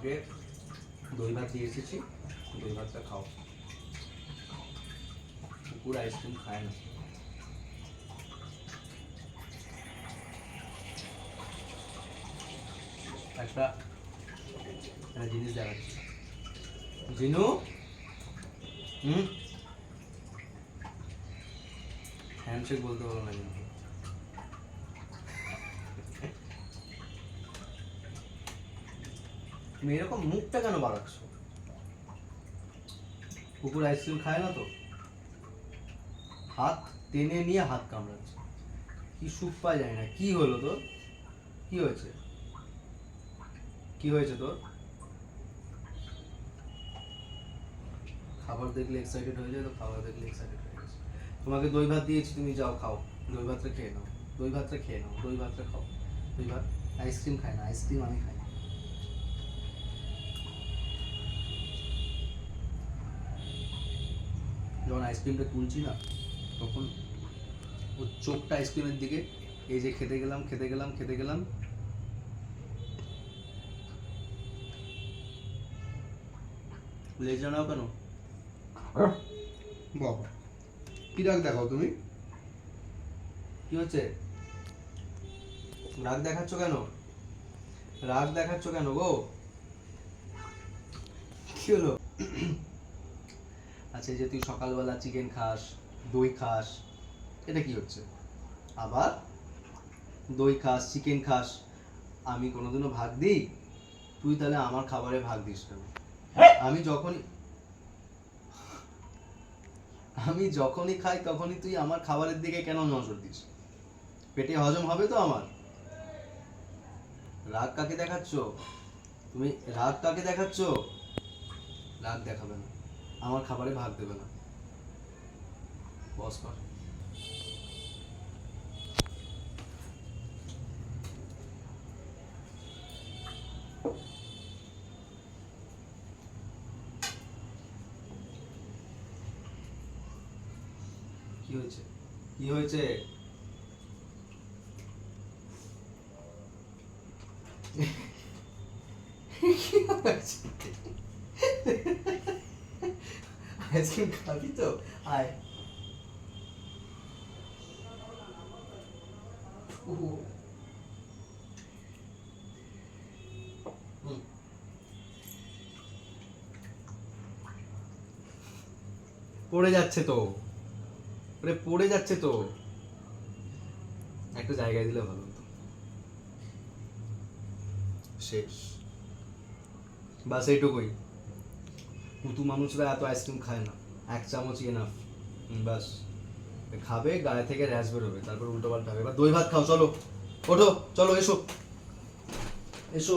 তোমাকে দই ভাত দিয়ে এসেছি। দই ভাতটা খাও। কুকুর আইসক্রিম খায় না। একটা একটা জিনিস দেখাচ্ছি। জিনু? হুম? হ্যান্ডশেক বলতে পারো না কিন্তু। তুমি এরকম মুখটা কেন বাড়াচ্ছ কুকুর আইসক্রিম খায় না তো? হাত টেনে নিয়ে হাত কামড়াচ্ছে। কি সুখ পাওয়া যায় না। কি হলো তোর? কি হয়েছে? কি হয়েছে তোর? খাবার দেখলে এক্সাইটেড হয়ে যায় তো খাবার দেখলে এক্সাইটেড হয়ে গেছে। তোমাকে দই ভাত দিয়েছি, তুমি যাও খাও। দই ভাতটা খেয়ে নাও। দই ভাতটা খেয়ে নাও। দই ভাতটা খাও। দই ভাত আইসক্রিম খায় না। আইসক্রিম আমি খাই আইসক্রিমটা তুলছি না তখন ওর চোখটা আইসক্রিমের দিকে এই যে খেতে গেলাম খেতে গেলাম খেতে গেলাম। লেজা নাও কেন? বাবা কি রাগ দেখাও তুমি? কি হচ্ছে? রাগ দেখাচ্ছ কেন? রাগ দেখাচ্ছ কেন গো? কি হলো? আচ্ছা যে তুই সকালবেলা চিকেন খাস, দই খাস, এটা কি হচ্ছে? আবার দই খাস চিকেন খাস, আমি কোনোদিনও ভাগ দিই, তুই তাহলে আমার খাবারে ভাগ দিস কেন? আমি যখনই আমি যখনই খাই তখনই তুই আমার খাবারের দিকে কেন নজর দিস? পেটে হজম হবে তো আমার? রাগ কাকে দেখাচ্ছ? তুমি রাগ কাকে দেখাচ্ছ? রাগ দেখাবে না। আমার খাবারে ভাগ দেবে না। বস কর কি হয়েছে? কি হয়েছে? কি হয়েছে? আইসক্রিম খাবি তো আয় পড়ে যাচ্ছে তো। ওরে পড়ে যাচ্ছে তো। একটা জায়গায় দিলে ভালো হতো। শেষ। বাস এইটুকুই। পুতু মানুষরা এত আইসক্রিম খায় না। এক চামচই এনাফ বাস খাবে, গায়ে থেকে র্যাশ বেরোবে, তারপর উল্টো পাল্টা হবে এবার দই ভাত খাও, চলো। ওঠো, চলো, এসো। এসো।